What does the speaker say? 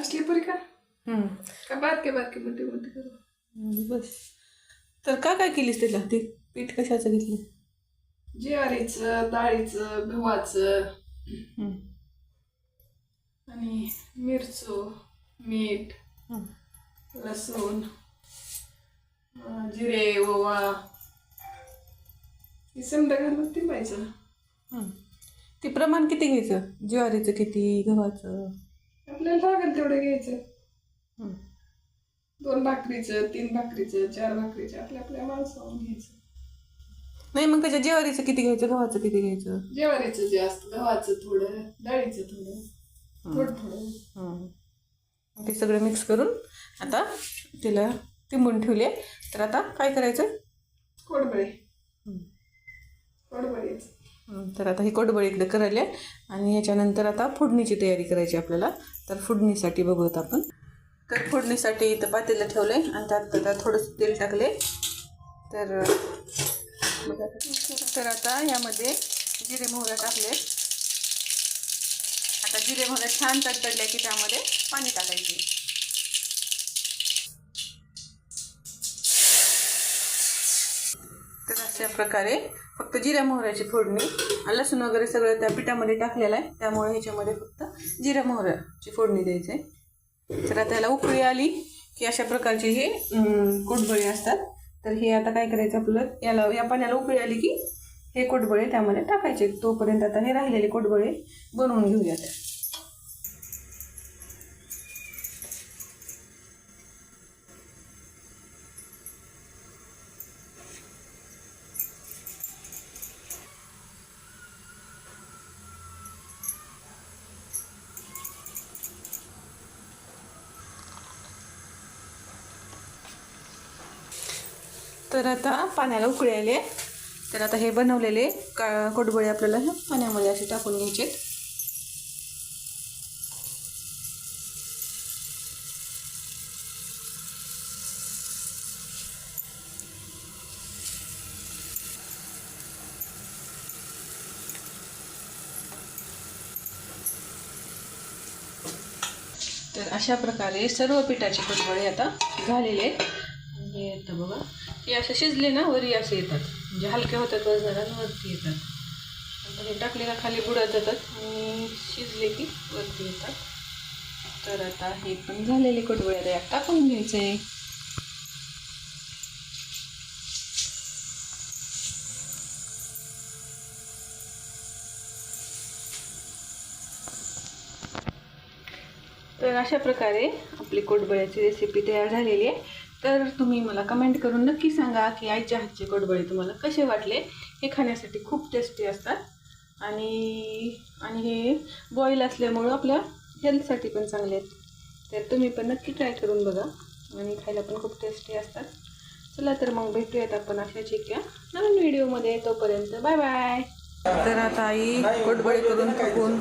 असली पुरी का? हम्म. का बारके बारके मोठे मोठे करू. बस. तर का काय केलीस त्याला? ते पीठ कशाचं घेतलं? ज्वारीचं डाळीचं गव्हाचं. आणि मिरचू मीठ. लसूण जिरे ओवा. हे समजा घालून तिंबायचं ते प्रमाण किती घ्यायचं? ज्वारीचं किती गव्हाचं? आपल्याला लागेल तेवढं घ्यायचं. दोन भाकरीचं तीन भाकरीचं चार भाकरीचं आपल्या आपल्या माणसावून घ्यायचं. नाही मग त्याच्या ज्वारीचं किती घ्यायचं गव्हाचं किती घ्यायचं? ज्वारीचं जास्त गव्हाचं थोडं डाळीचं थोडं थोडं थोडं. ते सगळं मिक्स करून आता तिला तिंबून ठेवले. तर आता काय करायचं? कोडबळे. कोडबळीच हम्म, तर आता ही कोडबळ इकडे करायला आणि याच्यानंतर आता फोडणीची तयारी करायची आपल्याला. तर फोडणीसाठी बघूयात आपण. तर फोडणीसाठी इथं पातेलं ठेवलं आहे आणि त्यात आता थोडंसं तेल टाकले तर तर आता यामध्ये जिरे मोहऱ्या टाकले आता जिरे मोहऱ्या छान तडतडल्या की त्यामध्ये पाणी टाकायचे. तर अशा प्रकारे फक्त जिऱ्या मोहऱ्याची फोडणी लसूण वगैरे सगळं त्या पिठामध्ये टाकलेलं आहे. त्यामुळे ह्याच्यामध्ये फक्त जिऱ्या मोहऱ्याची फोडणी द्यायची आहे. तर आता याला उकळी आली की अशा प्रकारचे हे कोटबळी कोटबळे असतात. तर हे आता काय करायचं आपलं? याला या पाण्याला उकळी आली की हे कोटबळे त्यामध्ये टाकायचे. तोपर्यंत आता हे राहिलेले कोटबळे बनवून घेऊयात. तर आता पाण्याला उकळी आले तर आता हे बनवलेले का कोटबळे आपल्याला पाण्यामध्ये असे टाकून घ्यायचे. तर अशा प्रकारे सर्व पिठाचे कोटबळे आता झालेले आहेत. आणि हे बघा हे असे शिजले ना वरी असे येतात. म्हणजे हलके होतात वजनाला आणि वरती येतात. आता हे टाकले का खाली बुडत जातात. आणि शिजले की वरती येतात. तर आता हे पण झालेले कोटबळे आता यात टाकून घ्यायचे. तर अशा प्रकारे आपली कोटबळ्याची रेसिपी तयार झालेली आहे. तर तुम्ही मला कमेंट करून नक्की सांगा की आईच्या हातचे कोटबळे तुम्हाला कसे वाटले? हे खाण्यासाठी खूप टेस्टी असतात. आणि आणि हे बॉईल असल्यामुळं आपल्या हेल्थसाठी पण चांगले आहेत. तर तुम्ही पण नक्की ट्राय करून बघा. आणि खायला पण खूप टेस्टी असतात. चला तर मग भेटूयात आपण अशाच एका नवीन व्हिडिओमध्ये तोपर्यंत बाय बाय तर आता आई कोटबळे करून टाकून